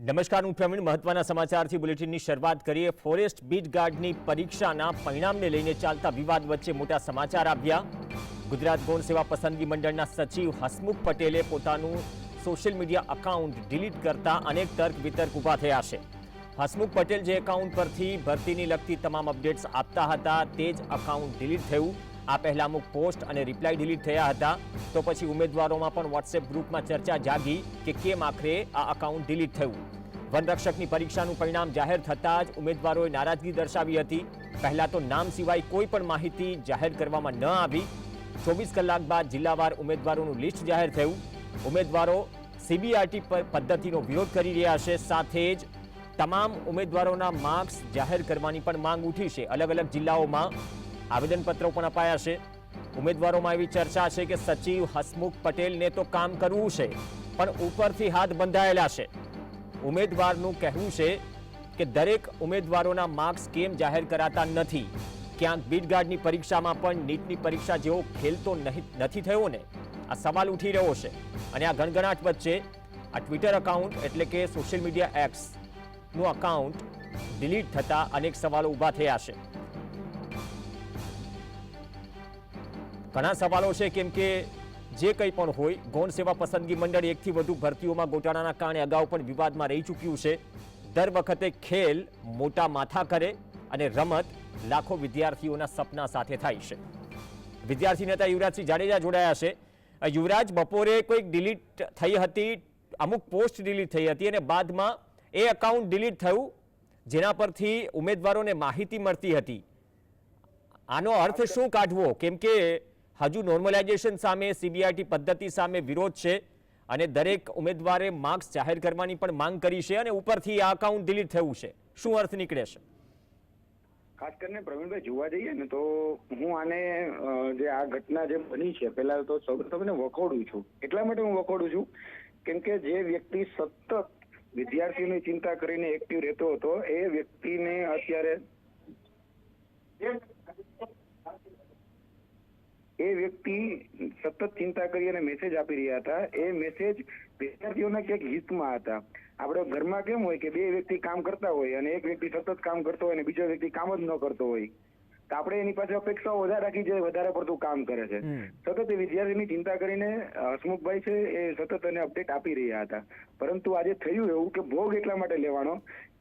નમસ્કાર, હું પ્રવીણ. મહત્વના સમાચારથી બુલેટિનની શરૂઆત કરીએ. ફોરેસ્ટ બીટ ગાર્ડની પરીક્ષાના પરિણામને લઈને ચાલતા વિવાદ વચ્ચે મોટા સમાચાર આવ્યા. ગુજરાત ગૌણ સેવા પસંદગી મંડળના સચિવ હસમુખ પટેલે પોતાનું સોશિયલ મીડિયા અકાઉન્ટ ડિલીટ કરતા અનેક તર્ક વિતર્ક ઊભા થયા છે. હસમુખ પટેલ જે એકાઉન્ટ પરથી ભરતીની લગતી તમામ અપડેટ્સ આપતા હતા, તે જ અકાઉન્ટ ડિલીટ થયું. આ પહેલા અમુક પોસ્ટ અને રિપ્લાય ડિલીટ થયા હતા. તો પછી ઉમેદવારોમાં પણ વોટ્સએપ ગ્રુપમાં ચર્ચા જાગી કે કેમ આખરે આ અકાઉન્ટ ડિલીટ થયું. વનરક્ષકની પરીક્ષાનું પરિણામ જાહેર થતાં જ ઉમેદવારોએ નારાજગી દર્શાવી હતી. પહેલા તો નામ સિવાય કોઈ પણ માહિતી જાહેર કરવામાં ન આવી. ચોવીસ કલાક બાદ જિલ્લાવાર ઉમેદવારોનું લિસ્ટ જાહેર થયું. ઉમેદવારો સીબીઆરટી પદ્ધતિનો વિરોધ કરી રહ્યા છે. સાથે જ તમામ ઉમેદવારોના માર્ક્સ જાહેર કરવાની પણ માંગ ઉઠી છે. અલગ અલગ જિલ્લાઓમાં આવેદનપત્રો પણ અપાયા છે. ઉમેદવારોમાં એવી ચર્ચા છે કે સચિવ હસમુખ પટેલને તો કામ કરવું છે, પણ ઉપરથી હાથ બંધાયેલા છે. ઉમેદવારનું કહેવું છે કે દરેક ઉમેદવારોના માર્ક્સ કેમ જાહેર કરાતા નથી? ક્યાંક બીટગાર્ડની પરીક્ષામાં પણ નીટની પરીક્ષા જેવો ખેલ તો નહીં, નથી થયો ને? આ સવાલ ઉઠી રહ્યો છે. અને આ ગણગણાટ વચ્ચે આ ટ્વિટર અકાઉન્ટ એટલે કે સોશિયલ મીડિયા એપ્સનું અકાઉન્ટ ડિલીટ થતાં અનેક સવાલો ઊભા થયા છે. ઘણા સવાલો છે, કેમ કે જે કંઈ પણ હોય, ગૌણ સેવા પસંદગી મંડળ એકથી વધુ ભરતીઓમાં ગોટાળાના કારણે અગાઉ પણ વિવાદમાં રહી ચૂક્યું છે. દર વખતે ખેલ મોટા માથા કરે અને રમત લાખો વિદ્યાર્થીઓના સપના સાથે થાય છે. વિદ્યાર્થી નેતા યુવરાજસિંહ જાડેજા જોડાયા છે. યુવરાજ, બપોરે કોઈક ડિલીટ થઈ હતી, અમુક પોસ્ટ ડિલીટ થઈ હતી અને બાદમાં એ અકાઉન્ટ ડિલીટ થયું, જેના પરથી ઉમેદવારોને માહિતી મળતી હતી. આનો અર્થ શું કાઢવો? કેમ કે હજુ નોર્મલાઇઝેશન સામે સીબીઆઈટી પદ્ધતિ સામે વિરોધ છે અને દરેક ઉમેદવારે માર્ક્સ જાહેર કરવાની પણ માંગ કરી છે અને ઉપરથી આ અકાઉન્ટ ડિલીટ થયું છે. શું અર્થ નીકળે છે? ખાસ કરીને પ્રવીણભાઈ જોવા જઈએ ને તો હું આને જે આ ઘટના જે બની છે, પહેલા તો એને વખોડું છું. એટલા માટે હું વખોડું છું કેમ કે જે વ્યક્તિ સતત વિદ્યાર્થીઓની ચિંતા કરીને એક્ટિવ રહેતો હતો, એ વ્યક્તિને અત્યારે એ વ્યક્તિ સતત ચિંતા કરી અને મેસેજ આપી રહ્યા હતા. એ મેસેજ વિદ્યાર્થીઓના ક્યાંક હિતમાં હતા. આપણે ઘરમાં કેમ હોય કે બે વ્યક્તિ કામ કરતા હોય અને એક વ્યક્તિ સતત કામ કરતો હોય અને બીજો વ્યક્તિ કામ જ ન કરતો હોય? તો આપણે એની પાસે અપેક્ષાઓ વધારે રાખી જે વધારે પડતું કામ કરે છે. સતત એ વિદ્યાર્થીની ચિંતા કરીને હસમુખભાઈ છે એ સતત એને અપડેટ આપી રહ્યા હતા. પરંતુ આજે થયું એવું કે ભોગ એટલા માટે લેવાનો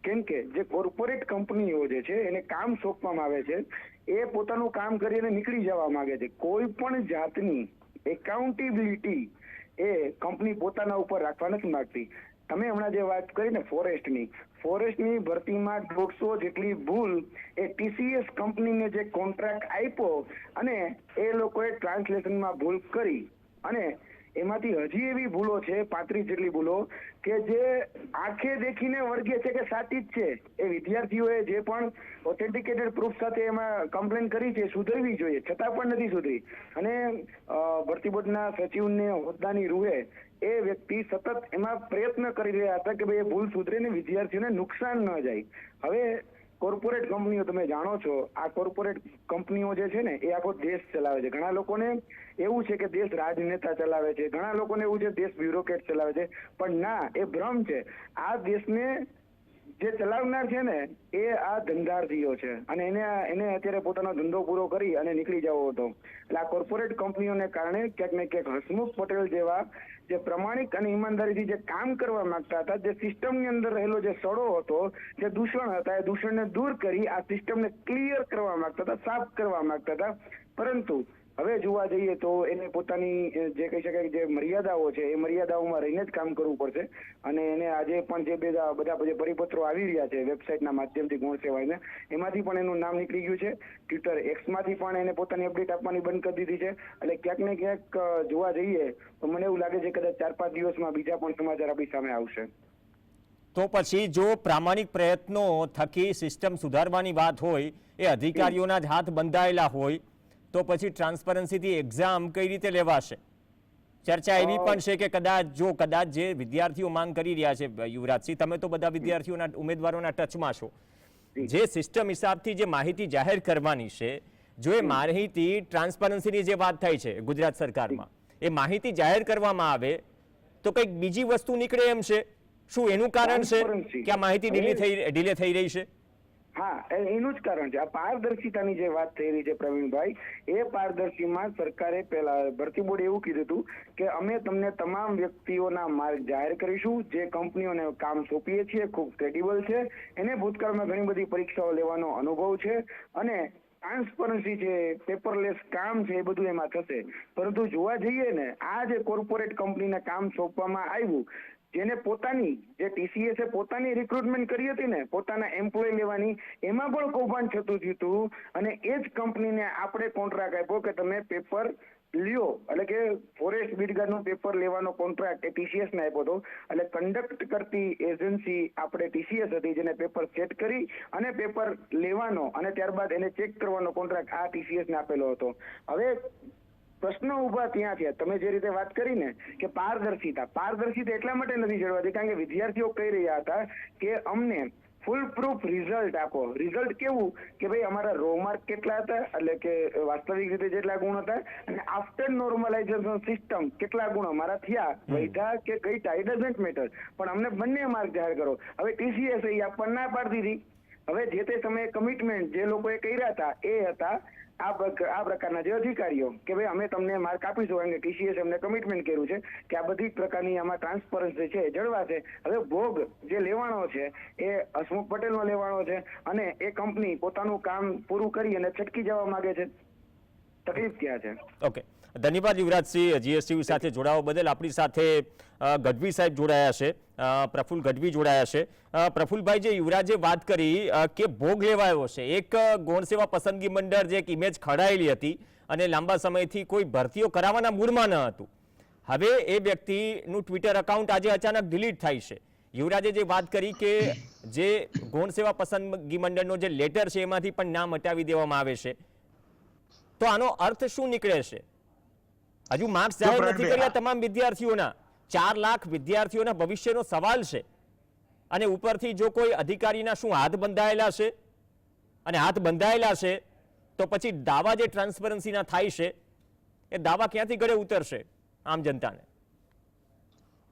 કેમ કે જે કોર્પોરેટ કંપનીઓ જે છે એને કામ સોંપવામાં આવે છે એ પોતાનું કામ કરીને નીકળી જવા માંગે છે. કોઈ પણ જાતની એકાઉન્ટેબિલિટી એ કંપની પોતાના ઉપર રાખવા નથી માંગતી. તમે હમણાં જે વાત કરી ને ફોરેસ્ટની ફોરેસ્ટની ભરતીમાં દોઢસો જેટલી ભૂલ એ ટીસીએસ કંપનીને જે કોન્ટ્રાક્ટ આપ્યો અને એ લોકોએ ટ્રાન્સલેશનમાં ભૂલ કરી અને એમાંથી હજી એવી ભૂલો છે, પાંત્રીસ જેટલી ભૂલો, કે જે આંખે દેખીને વળગે છે કે સાચી જ છે. એ વિદ્યાર્થીઓએ જે પણ ઓથેન્ટિકેટેડ પ્રૂફ સાથે એમાં કમ્પ્લેન કરી છે, સુધરવી જોઈએ. છતાં પણ નથી સુધરી. અને ભરતી બોર્ડના સચિવને હોદ્દાની રૂએ એ વ્યક્તિ સતત એમાં પ્રયત્ન કરી રહ્યા હતા કે ભાઈ એ ભૂલ સુધરે ને વિદ્યાર્થીઓને નુકસાન ન જાય. હવે કોર્પોરેટ કંપનીઓ તમે જાણો છો, આ કોર્પોરેટ કંપનીઓ જે છે ને, એ આખો દેશ ચલાવે છે. ઘણા લોકોને એવું છે કે દેશ રાજનેતા ચલાવે છે. ઘણા લોકોને એવું છે દેશ બ્યુરોક્રેટ ચલાવે છે. પણ ના, એ ભ્રમ છે. આ દેશને જે ચલાવનાર છે ને, એ આ ધંધાર્થીઓ છે. અને એને એને અત્યારે પોતાનો ધંધો પૂરો કરી અને નીકળી જવો હતો. એટલે આ કોર્પોરેટ કંપનીઓને કારણે ક્યાંક ને ક્યાંક હસમુખ પટેલ જેવા જે પ્રમાણિક અને ઈમાનદારીથી જે કામ કરવા માંગતા હતા, જે સિસ્ટમની અંદર રહેલો જે સડો હતો, જે દૂષણ હતા, એ દૂષણને દૂર કરી આ સિસ્ટમને ક્લિયર કરવા માંગતા હતા, સાફ કરવા માંગતા હતા. પરંતુ હવે જોવા જઈએ તો એને પોતાની જે કહી શકાય જે મર્યાદાઓ છે, એ મર્યાદાઓમાં રહીને જ કામ કરવું પડશે. અને એને આજે પણ જે બધા બધા જે પરિપત્રો આવી રહ્યા છે, વેબસાઇટના માધ્યમથી ગુણ સેવાઈને, એમાંથી પણ એનું નામ નીકળી ગયું છે. ટ્વિટર એક્સમાંથી પણ એને પોતાની અપડેટ આપવાની બંધ કરી દીધી છે. એટલે ક્યાંક ને ક્યાંક જોવા જઈએ, તો મને એવું લાગે છે કદાચ ચાર પાંચ દિવસમાં બીજા પણ સમાચાર આપણી સામે આવશે. તો પછી જો પ્રામાણિક પ્રયત્નો થકી સિસ્ટમ સુધારવાની વાત હોય, એ અધિકારીઓના જ હાથ બંધાયેલા હોય તો પછી ટ્રાન્સપરન્સીથી એક્ઝામ કઈ રીતે લેવાશે? ચર્ચા એવી પણ છે કે કદાચ જો કદાચ જે વિદ્યાર્થીઓ માંગ કરી રહ્યા છે યુવરાજસિંહ તમે તો બધા વિદ્યાર્થીઓના ઉમેદવારોના ટચમાં છો. જે. સિસ્ટમ હિસાબથી જે માહિતી જાહેર કરવાની છે જો એ માહિતી ટ્રાન્સપરન્સીની જે વાત થાય છે ગુજરાત સરકારમાં એ માહિતી જાહેર કરવામાં આવે તો કંઈક બીજી વસ્તુ નીકળે એમ છે? શું એનું કારણ છે કે આ માહિતી ડીલે થઈ ડીલે થઈ રહી છે? હા એનું જ કારણ છે. આ પારદર્શિતાની જે વાત થઈ રહી છે પ્રવીણભાઈ, એ પારદર્શીમાં સરકારે પેલા ભરતી બોર્ડે એવું કીધું હતું કે અમે તમને તમામ વ્યક્તિઓના માર્ગ જાહેર કરીશું, જે કંપનીઓને કામ સોંપીએ છીએ, ખૂબ ક્રેડિબલ છે. એને ભૂતકાળમાં ઘણી બધી પરીક્ષાઓ લેવાનો અનુભવ છે અને ટ્રાન્સપરન્સી છે પેપરલેસ કામ છે એ બધું એમાં થશે. પરંતુ જોવા જઈએ ને, આ જે કોર્પોરેટ કંપનીને કામ સોંપવામાં આવ્યું જેને પોતાની, જે ટીસીએસ પોતાની રિક્રુટમેન્ટ કરી હતી ને, પોતાના એમ્પ્લોય લેવાની, એમાં પણ કૌભાંડ થતું થયું અને એ જ કંપનીને આપણે કોન્ટ્રાક્ટ આપ્યો કે તમે પેપર લ્યો. એટલે કે ફોરેસ્ટ બીડગાર્ડનું પેપર લેવાનો કોન્ટ્રાક્ટ એ ટીસીએસ ને આપ્યો હતો. એટલે કન્ડક્ટ કરતી એજન્સી આપણે ટીસીએસ હતી, જેને પેપર સેટ કરી અને પેપર લેવાનો અને ત્યારબાદ એને ચેક કરવાનો કોન્ટ્રાક્ટ આ ટીસીએસ ને આપેલો હતો. હવે પ્રશ્નો ઊભા ત્યાં થયા. તમે જે રીતે વાત કરી ને કે પારદર્શિતા પારદર્શિતા એટલા માટે નથી જળવાતી કારણ કે વિદ્યાર્થીઓ કહી રહ્યા હતા કે અમને ફૂલ પ્રૂફ રિઝલ્ટ આપો. રિઝલ્ટ કેવું? કે ભાઈ અમારા રો માર્ક કેટલા હતા? એટલે કે વાસ્તવિક રીતે જેટલા ગુણ હતા? અને આફ્ટર નોર્મલાઇઝેશન સિસ્ટમ કેટલા ગુણ અમારા થયા? વૈધા કે ગઈટા ઇટ ડઝન્ટ મેટર પણ અમને બંને માર્ક જાહેર કરો. હવે ટીસીએસ એ આપવા ના પાડતી હતી હવે જે તે સમયે કમિટમેન્ટ જે લોકોએ કર્યા હતા એ હતા આ આ પ્રકારના જે અધિકારીઓ કે ભાઈ અમે તમને માર્ક આપીશું કે ટીસીએસ એમને કમિટમેન્ટ કર્યું છે કે આ બધી જ પ્રકારની આમાં ટ્રાન્સપરન્સી છે જળવા જળવાશે. હવે ભોગ જે લેવાનો છે એ હસમુખ પટેલનો લેવાનો છે અને એ કંપની પોતાનું કામ પૂરું કરી અને છટકી જવા માંગે છે. તકલીફ ક્યાં છે? ઓકે ધન્યવાદ યુવરાજસિંહ. જીએસટીવી સાથે જોડાવા બદલ આપણી સાથે ગઢવી સાહેબ જોડાયા છે. પ્રફુલ ગઢવી જોડાયા છે. પ્રફુલભાઈ જે યુવરાજે વાત કરી કે ભોગ લેવાયો છે. એક અ, ગૌણ સેવા પસંદગી મંડળ જે એક ઇમેજ ખડાયેલી હતી અને લાંબા સમયથી કોઈ ભરતીઓ કરાવવાના મૂળમાં ન હતું. હવે એ વ્યક્તિનું ટ્વિટર એકાઉન્ટ આજે અચાનક ડિલીટ થાય છે. યુવરાજે જે વાત કરી કે જે ગૌણ સેવા પસંદગી મંડળનો જે લેટર છે એમાંથી પણ નામ હટાવી દેવામાં આવે છે. તો આનો અર્થ શું નીકળે છે? હજુ માર્ક્સ જાહેર નથી કર્યા તમામ વિદ્યાર્થીઓના. ચાર લાખ વિદ્યાર્થીઓના ભવિષ્યનો સવાલ છે. અને ઉપરથી જો કોઈ અધિકારીના શું હાથ બંધાયેલા છે અને હાથ બંધાયેલા છે તો પછી દાવા જે ટ્રાન્સપરન્સીના થાય છે એ દાવા ક્યાંથી ગળે ઉતરશે આમ જનતાને?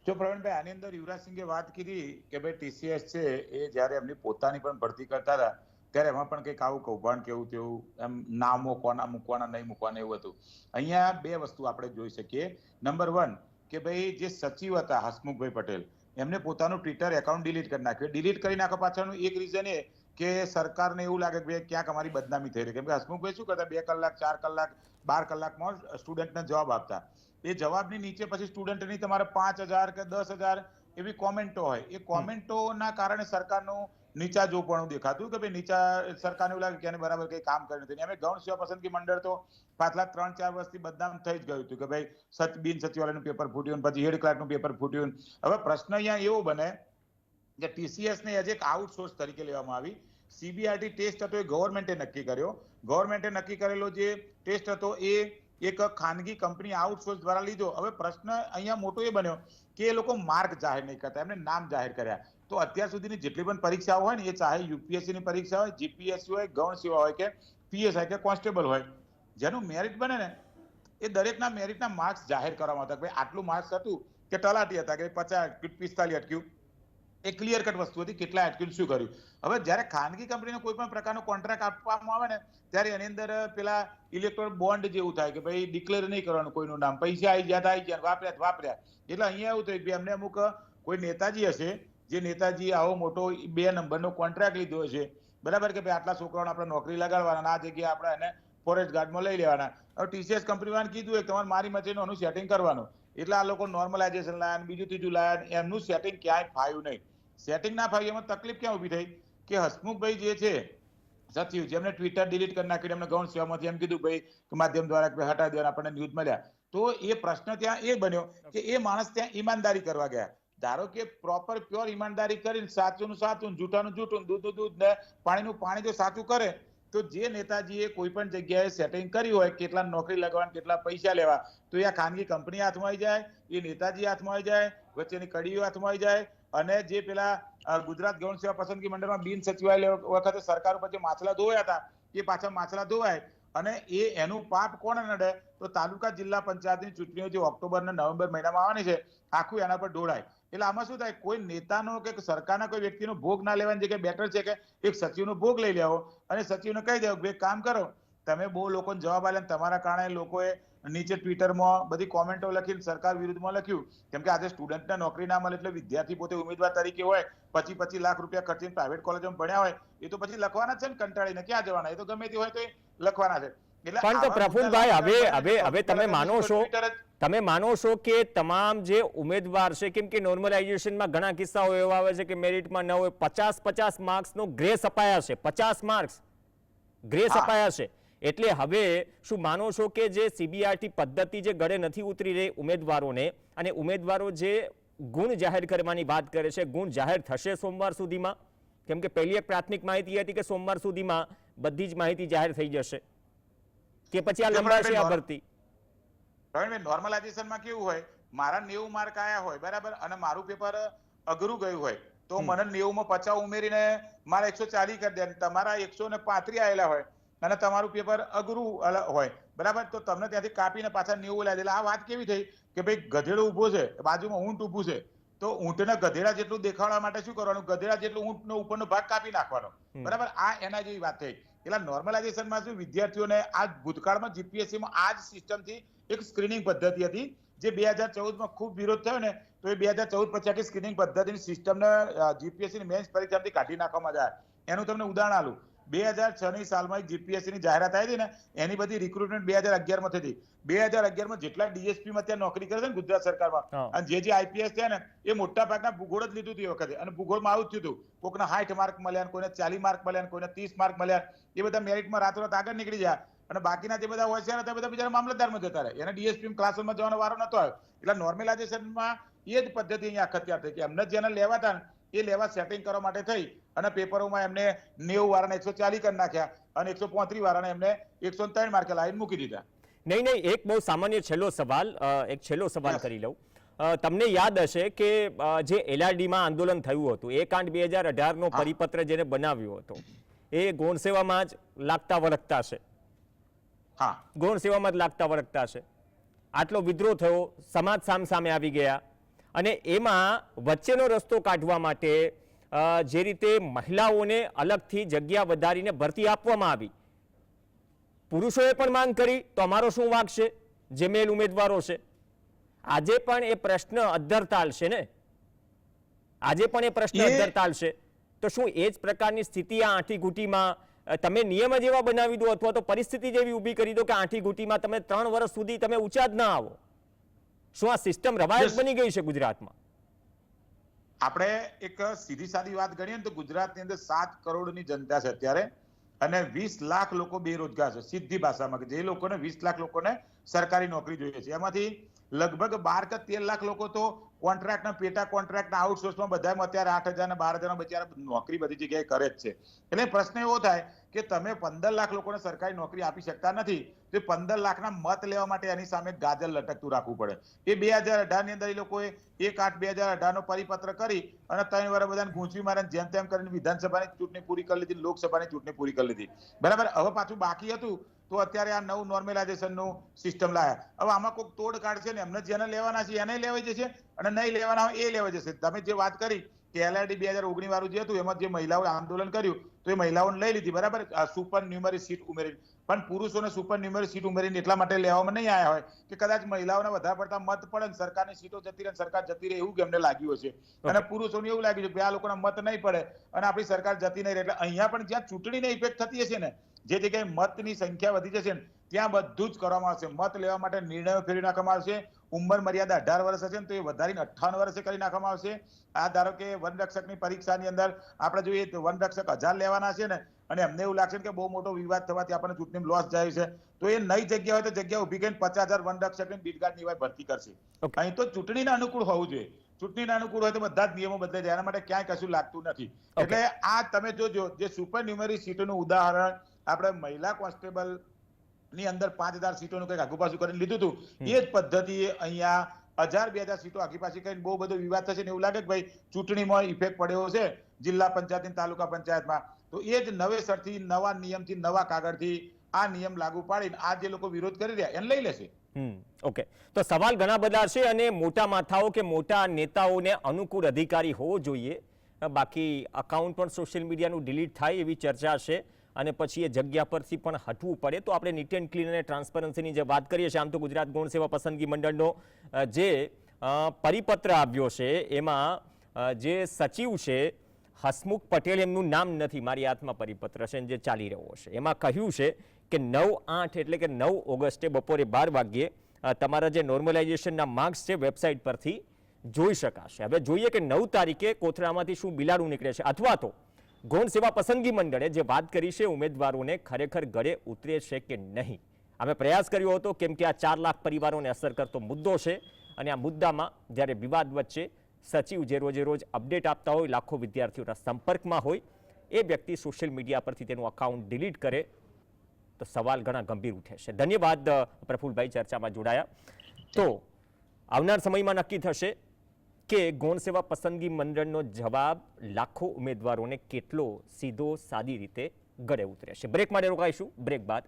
જો પ્રવીણભાઈ આની અંદર યુવરાજસિંહે વાત કરી કે ભાઈ ટીસીએસ છે એ જ્યારે એમની પોતાની પણ ભરતી કરતા હતા ત્યારે એમાં પણ કંઈક આવું કૌભાંડ કેવું તેવું એમ નામો કોના મૂકવાના નહીં મૂકવાના એવું હતું. અહીંયા બે વસ્તુ આપણે જોઈ શકીએ. નંબર વન કે ભાઈ જે સચિવ હતા હસમુખભાઈ પટેલ એમને પોતાનું ટ્વિટર એકાઉન્ટ ડિલીટ કરી નાખ્યું. ડિલીટ કરી નાખવા પાછળનું એક રીઝન એ કે સરકારને એવું લાગે કે ભાઈ ક્યાંક અમારી બદનામી થઈ રહી. કેમ કે હસમુખભાઈ શું કરતા? બે કલાક ચાર કલાક બાર કલાકમાં સ્ટુડન્ટને જવાબ આપતા. એ જવાબની નીચે પછી સ્ટુડન્ટની તમારે પાંચ હજાર કે દસ હજાર એવી કોમેન્ટો હોય. એ કોમેન્ટોના કારણે સરકારનું નીચા જોપણું દેખાતું કે ભાઈ નીચા સરકારને એવું લાગે કે એને બરાબર કઈ કામ કર્યું નથી. અમે ગૌણ સેવા પસંદગી મંડળ તો પાછલા ત્રણ ચાર વર્ષથી બદનામ થઈ જ ગયું હતું કે ભાઈ સચ બિન સચિવાલયનું પેપર ફૂટ્યું પછી હેડ ક્લાર્કનું પેપર ફૂટ્યું. હવે પ્રશ્ન અહીંયા એવો બને કે ટીસીએસ ને એજ એક આઉટસોર્સ તરીકે લેવામાં આવી. સીબીઆરટી ટેસ્ટ હતો એ ગવર્મેન્ટે નક્કી કર્યો. ગવર્મેન્ટે નક્કી કરેલો જે ટેસ્ટ હતો એ એક ખાનગી કંપની આઉટસોર્સ દ્વારા લીધો. હવે પ્રશ્ન અહીંયા મોટો એ બન્યો કે એ લોકો માર્ક જાહેર નહીં કરતા. એમને નામ જાહેર કર્યા. તો અત્યાર સુધીની જેટલી પણ પરીક્ષાઓ હોય ને, એ ચાહે યુપીએસસી ની પરીક્ષા હોય જીપીએસસી હોય ગૌણ સેવા હોય કે પીએસઆઈ કે કોન્સ્ટેબલ હોય, જેનું મેરિટ બને ને, એ દરેકના મેરિટના માર્ક્સ જાહેર કરવામાં કે ભાઈ આટલું માર્ક્સ હતું કે તલાટી હતા, કે પચાસ અટક્યું પિસ્તાલીસ અટક્યું. એ ક્લિયર કટ વસ્તુ હતી, કેટલા અટક્યું શું કર્યું. હવે જ્યારે ખાનગી કંપનીને કોઈ પણ પ્રકારનો કોન્ટ્રાક્ટ આપવામાં આવે ને, ત્યારે એની અંદર પેલા ઇલેક્ટ્રોન બોન્ડ જેવું થાય કે ભાઈ ડિક્લેર નહીં કરવાનું કોઈનું નામ, પૈસા આવી ગયા આવી ગયા, વાપર્યા વાપર્યા. એટલે અહીંયા એવું થયું કે એમને અમુક કોઈ નેતાજી હશે જે નેતાજી આવો મોટો બે નંબરનો કોન્ટ્રાક્ટ લીધો છે, બરાબર કે ભાઈ આટલા છોકરાઓને આપણે નોકરી લગાડવાના આ જગ્યાએ આપણે એને ફોરેસ્ટ ગાર્ડમાં લઈ લેવાના. હવે ટીસીએસ કંપનીવાળાને કીધું કે તમારે મારી મચેનું એનું સેટિંગ કરવાનું. એટલે આ લોકો નોર્મલાઇઝેશન લાયા બીજું ત્રીજું લાયા એમનું સેટિંગ ક્યાંય ફાયું નહીં. સેટિંગ ના ફાયું એમાં તકલીફ ક્યાં ઊભી થઈ? કે હસમુખભાઈ જે છે, સચિવ જેમને ટ્વિટર ડિલીટ કરી નાખ્યું, એમને ગૌણ સેવામાંથી એમ કીધું ભાઈ કે માધ્યમ દ્વારા કે હટાવી દેવાના, આપણને ન્યૂઝ મળ્યા. તો એ પ્રશ્ન ત્યાં એ બન્યો કે એ માણસ ત્યાં ઈમાનદારી કરવા ગયા. ધારો કે પ્રોપર પ્યોર ઈમાનદારી કરીને સાચું સાચું જૂઠાનું જૂઠું દૂધનું દૂધ ને પાણીનું પાણી જો સાચું કરે, તો જે નેતાજીએ કોઈ પણ જગ્યાએ સેટિંગ કર્યું હોય, કેટલા નોકરી લગાવવાના, કેટલા પૈસા લેવા, તો એ ખાનગી કંપની હાથમાં આવી જાય, એ નેતાજી હાથમાં આવી જાય, વચ્ચેની કડીઓ હાથમાં આવી જાય, અને જે પેલા ગુજરાત ગૌણ સેવા પસંદગી મંડળમાં બિન સચિવાલય વખતે સરકાર ઉપર જે માછલા ધોવાયા હતા, એ પાછા માછલા ધોવાય, અને એ એનું પાપ કોણ નડે, તો તાલુકા જિલ્લા પંચાયતની ચૂંટણીઓ જે ઓક્ટોબર ને નવેમ્બર મહિનામાં આવવાની છે, આખું એના પર ઢોળાય. એટલે આમાં શું થાય? કોઈ નેતાનો કે સરકારના કોઈ વ્યક્તિનો ભોગ ના લેવાની જગ્યાએ બેટર છે કે એક સચિવનો ભોગ લઈ લેવો અને સચિવને કહી દેવો એક કામ કરો, તમે બહુ લોકોને જવાબ આપ્યા તમારા કારણે લોકોએ નીચે ટ્વિટરમાં બધી કોમેન્ટો લખીને સરકાર વિરુદ્ધમાં લખ્યું. કેમ કે આજે સ્ટુડન્ટને નોકરી ના મળે એટલે વિદ્યાર્થી પોતે ઉમેદવાર તરીકે હોય, પછી પચીસ લાખ રૂપિયા ખર્ચીને પ્રાઇવેટ કોલેજમાં ભણ્યા હોય, એ તો પછી લખવાના છે ને કંટાળીને. ક્યાં જવાના? એ તો ગમે તે હોય તો લખવાના છે. પણ તો પ્રફુલભાઈ હવે હવે હવે તમે માનો છો તમે માનો છો કે તમામ જે ઉમેદવાર છે કેમ કે નોર્મલાઇઝેશનમાં ઘણા કિસ્સાઓ એવા આવે છે કે મેરિટમાં ન હોય પચાસ પચાસ માર્ક્સનો ગ્રેસ અપાયા છે પચાસ માર્ક્સ ગ્રેસ અપાયા છે. એટલે હવે શું માનો છો કે જે સીબીઆરટી પદ્ધતિ જે ગળે નથી ઉતરી રહી ઉમેદવારોને અને ઉમેદવારો જે ગુણ જાહેર કરવાની વાત કરે છે ગુણ જાહેર થશે સોમવાર સુધીમાં? કેમ કે પહેલી એક પ્રાથમિક માહિતી હતી કે સોમવાર સુધીમાં બધી જ માહિતી જાહેર થઈ જશે. કે પછી આ જે છે આ ભરતી? પ્રવીણભાઈ નોર્મલાઇઝેશનમાં કેવું હોય? મારા નેવું માર્ક આયા હોય બરાબર? અને મારું પેપર અઘરું ગયું હોય. તો. મને નેવું માં પચાસ ઉમેરીને મારા એકસો ચાલીસ કરી દે તમારા એકસો ને પાંત્રી આવેલા હોય અને તમારું પેપર અઘરું હોય. બરાબર? તો તમને ત્યાંથી કાપીને પાછા નેવું લાવી એટલે આ વાત કેવી થઈ? કે ભાઈ ગધેડો ઊભો છે બાજુમાં ઊંટ ઊભું છે. તો ઊંટના ગધેડા જેટલું દેખાડવા માટે શું કરવાનું? ગધેડા જેટલું ઊંટનો ઉપરનો ભાગ કાપી નાખવાનો. બરાબર? આ એના જેવી વાત થઈ. એટલે નોર્મલાઇઝેશનમાં શું વિદ્યાર્થીઓને આ ભૂતકાળમાં જીપીએસસી માં આ જ સિસ્ટમથી એક સ્ક્રીનિંગ પદ્ધતિ હતી, જે બે હજાર ચૌદમાં ખૂબ વિરોધ થયો ને, તો એ બે હજાર ચૌદ પછી આખી સ્ક્રીનિંગ પદ્ધતિની સિસ્ટમને જીપીએસસી ની મેન્સ પરીક્ષામાંથી કાઢી નાખવામાં જાય. એનું તમને ઉદાહરણ આલું બે હજાર છ ની સાલમાં જીપીએસસી ની જાહેરાત આવી હતી ને એની બધી રિક્રુટમેન્ટ બે હજાર અગિયારમાં થઈ હતી. બે હજાર અગિયારમાં જેટલા ડીએસપી માં ત્યાં નોકરી કરે છે ને ગુજરાત સરકારમાં અને જે જે આઈપીએસ થયા ને એ મોટા ભાગના ભૂગોળ જ લીધું હતું એ વખતે. અને ભૂગોળમાં આવું જ થયું હતું. કોકના સાઠ માર્ક મળ્યા કોઈને ચાલીસ માર્ક મળ્યા કોઈને ત્રીસ માર્ક મળ્યા એ બધા મેરિટમાં રાતોરાત આગળ નીકળી જાય અને બાકીના જે બધા હોશિયાર હતા બધા બીજા મામલતદારમાં જતા રહે એને ડીએસપી ક્લાસરૂમમાં જવાનો વારો નતો આવ્યો. એટલે નોર્મલાઇઝેશનમાં એ જ પદ્ધતિ અહીંયા અખત્યાર થઈ કે એમને જેને લેવા હતા ને એ લેવા સેટિંગ કરવા માટે થઈ. અને પેપરોમાં એમને નેવું વાળાને એકસો ચાલીસ કરી નાખ્યા અને એકસો પોત્રીસ વાળાને એમને એકસો ત્રણ માર્કે લાઈન મૂકી દીધા. નહીં નહીં એક બહુ સામાન્ય છેલ્લો સવાલ એક છેલ્લો સવાલ કરી લઉં. તમને યાદ હશે કે જે એલઆરડીમાં આંદોલન થયું હતું એ કાંડ બે હજાર અઢારનો. પરિપત્ર જેને બનાવ્યો હતો એ ગૌણ સેવામાં જ લાગતા વળગતા છે હા. ગૌણ સેવામાં જ લાગતા વળગતા છે આટલો વિદ્રોહ થયો સમાજ સામ સામે આવી ગયા અને એમાં વચ્ચેનો રસ્તો કાઢવા માટે જે રીતે મહિલાઓને અલગથી જગ્યા વધારીને ભરતી આપવામાં આવી. પુરુષોએ પણ માંગ કરી તો અમારો શું વાંક છે? જે મેલ ઉમેદવારો છે. આજે પણ એ પ્રશ્ન અદ્ધરતાલ છે ને? આજે પણ એ પ્રશ્ન અદ્ધરતાલ છે. તો શું એ જ પ્રકારની સ્થિતિ આ આંઠી ઘૂંટીમાં તમે નિયમ જ એવા બનાવી દો અથવા તો પરિસ્થિતિ જેવી ઊભી કરી દો કે આંઠી ઘૂંટીમાં તમે ત્રણ વર્ષ સુધી તમે ઊંચા જ ના આવો? શું આ સિસ્ટમ રવાયત બની ગઈ છે ગુજરાતમાં? આપણે એક સીધી સાદી વાત ગણીએ તો ગુજરાતની અંદર સાત કરોડની જનતા છે અત્યારે અને વીસ લાખ લોકો બેરોજગાર છે સીધી ભાષામાં કે જે લોકોને વીસ લાખ લોકોને સરકારી નોકરી જોઈએ છે. એમાંથી લગભગ બાર કે તેર લાખ લોકો તો કોન્ટ્રાક્ટ પેટા કોન્ટ્રાક્ટ આઉટસોર્સમાં બધામાં અત્યારે આઠ હજાર બાર હજાર બચારા નોકરી બધી જગ્યાએ કરે જ છે. એટલે પ્રશ્ન એવો થાય કે તમે પંદર લાખ લોકોને સરકારી નોકરી આપી શકતા નથી, તો પંદર લાખના મત લેવા માટે એની સામે ગાજર લટકતું રાખવું પડે. એ બે હજાર અઢારની અંદર એ લોકોએ એક આઠ બે હજાર અઢાર નો પરિપત્ર કરી અને ત્રણ વાર બધાને ગૂંચવી મારે જેમ તેમ કરીને વિધાનસભાની ચૂંટણી પૂરી કરી લીધી, લોકસભાની ચૂંટણી પૂરી કરી લીધી. બરાબર? હવે પાછું બાકી હતું તો અત્યારે આ નવું નોર્મલાઇઝેશનનું સિસ્ટમ લાયા. હવે આમાં કોઈક તોડ કાઢશે ને એમને જેને લેવાના છે એને લેવાઈ જશે અને નહીં લેવાના હોય એ લેવાઈ જશે. તમે જે વાત કરી કે એલઆરડી બે હજાર ઓગણીસ વાળું જે હતું એમાં જે મહિલાઓએ આંદોલન કર્યું તો એ મહિલાઓને લઈ લીધી. બરાબર? સુપર ન્યુમરી સીટ ઉમેરી પણ પુરુષોને સુપર ન્યુમરી સીટ ઉમેરીને એટલા માટે લેવામાં નહીં આવ્યા હોય કે કદાચ મહિલાઓને વધારે પડતા મત પડે ને સરકારની સીટો જતી રહે સરકાર જતી રહે એવું કે એમને લાગ્યું હશે? અને પુરુષોને એવું લાગ્યું છે કે આ લોકોના મત નહીં પડે અને આપણી સરકાર જતી નહીં રહે. એટલે અહીંયા પણ જ્યાં ચૂંટણીને ઇફેક્ટ થતી હશે ને જે જગ્યાએ મતની સંખ્યા વધી જશે ત્યાં બધું જ કરવામાં આવશે. મત લેવા માટે નિર્ણયો ફેરવી નાખવામાં આવશે. ઉંમર મર્યાદા અઢાર વર્ષ હશે ને તો એ વધારીને અઠ્ઠાવન વર્ષે કરી નાખવામાં આવશે. આ ધારો કે વનરક્ષકની પરીક્ષાની અંદર આપણે જોઈએ તો વનરક્ષક હજાર લેવાના છે ને અને એમને એવું લાગશે કે બહુ મોટો વિવાદ થવાથી આપણને ચૂંટણી લોસ જાય છે. તો એ નઈ જગ્યા હોય તો જગ્યા ઊભી કરીને પચાસ હજાર વનરક્ષકની બીટગાર્ડ નિવાય ભરતી કરશે. અહીં તો ચૂંટણીના અનુકૂળ હોવું જોઈએ. ચૂંટણીના અનુકૂળ હોય તો બધા જ નિયમો બદલાઈ જાય. એના માટે ક્યાંય કશું લાગતું નથી. એટલે આ તમે જોજો જે સુપર ન્યુમરી સીટનું ઉદાહરણ આપણે મહિલા કોન્સ્ટેબલની અંદર પાંચ હજાર સીટોનું કંઈક આગુપાછું કરીને લીધું હતું. એ જ પદ્ધતિએ અહીંયા હજાર બે હજાર સીટો આગી પાછી કરીને બહુ બધો વિવાદ થશે ને એવું લાગે કે ભાઈ ચૂંટણીમાં ઇફેક્ટ પડ્યો છે જિલ્લા પંચાયત તાલુકા પંચાયતમાં. તો એ જ નવેસરથી નવા નિયમથી નવા કાગળથી આ નિયમ લાગુ પાડીને આ જે લોકો વિરોધ કરી રહ્યા એને લઈ લેશે. Hmm okay. તો સવાલ ઘણા બધા છે અને મોટા માથાઓ કે મોટા નેતાઓને અનુકૂળ અધિકારી હોવો જોઈએ. બાકી અકાઉન્ટ પણ સોશિયલ મીડિયાનું ડિલીટ થાય એવી ચર્ચા છે. અને પછી એ જગ્યા પરથી પણ હટવું પડે. તો આપણે નીટ એન્ડ ક્લીન અને ટ્રાન્સપરન્સીની જે વાત કરીએ છીએ, આમ તો ગુજરાત ગૌણ સેવા પસંદગી મંડળનો જે પરિપત્ર આવ્યો છે, એમાં જે સચિવ છે, હસમુખ પટેલ એમનું નામ નથી, મારી હાથમાં પરિપત્ર છે જે ચાલી રહ્યો છે. એમાં કહ્યું છે કે નવ આઠ એટલે કે નવ ઓગસ્ટે બપોરે બાર વાગ્યે તમારા જે નોર્મલાઇઝેશનના માર્ક્સ છે, વેબસાઇટ પરથી જોઈ શકાશે. હવે જોઈએ કે નવ તારીખે કોથળામાંથી શું બિલાડું નીકળે છે, અથવા તો ગૌણ સેવા પસંદગી મંડળે જે વાત કરી છે, ઉમેદવારોને ખરેખર ગળે ઉતરે છે કે નહીં? અમે પ્રયાસ કર્યો હતો, કેમ કે આ ચાર લાખ પરિવારોને અસર કરતો મુદ્દો છે અને આ મુદ્દામાં જ્યારે વિવાદ વચ્ચે સચિવ જે રોજે રોજ અપડેટ આપતા હોય, લાખો વિદ્યાર્થીઓના સંપર્કમાં હોય, એ વ્યક્તિ સોશિયલ મીડિયા પરથી તેનું અકાઉન્ટ ડિલીટ કરે, તો સવાલ ઘણા ગંભીર ઉઠે છે. ધન્યવાદ પ્રફુલભાઈ, ચર્ચામાં જોડાયા. તો, આવનાર સમયમાં નક્કી થશે કે ગૌણ સેવા પસંદગી મંડળનો જવાબ લાખો ઉમેદવારોને કેટલો સીધો સાદી રીતે ગળે ઉતરે છે. બ્રેક માટે રોકાઈશું. બ્રેક બાદ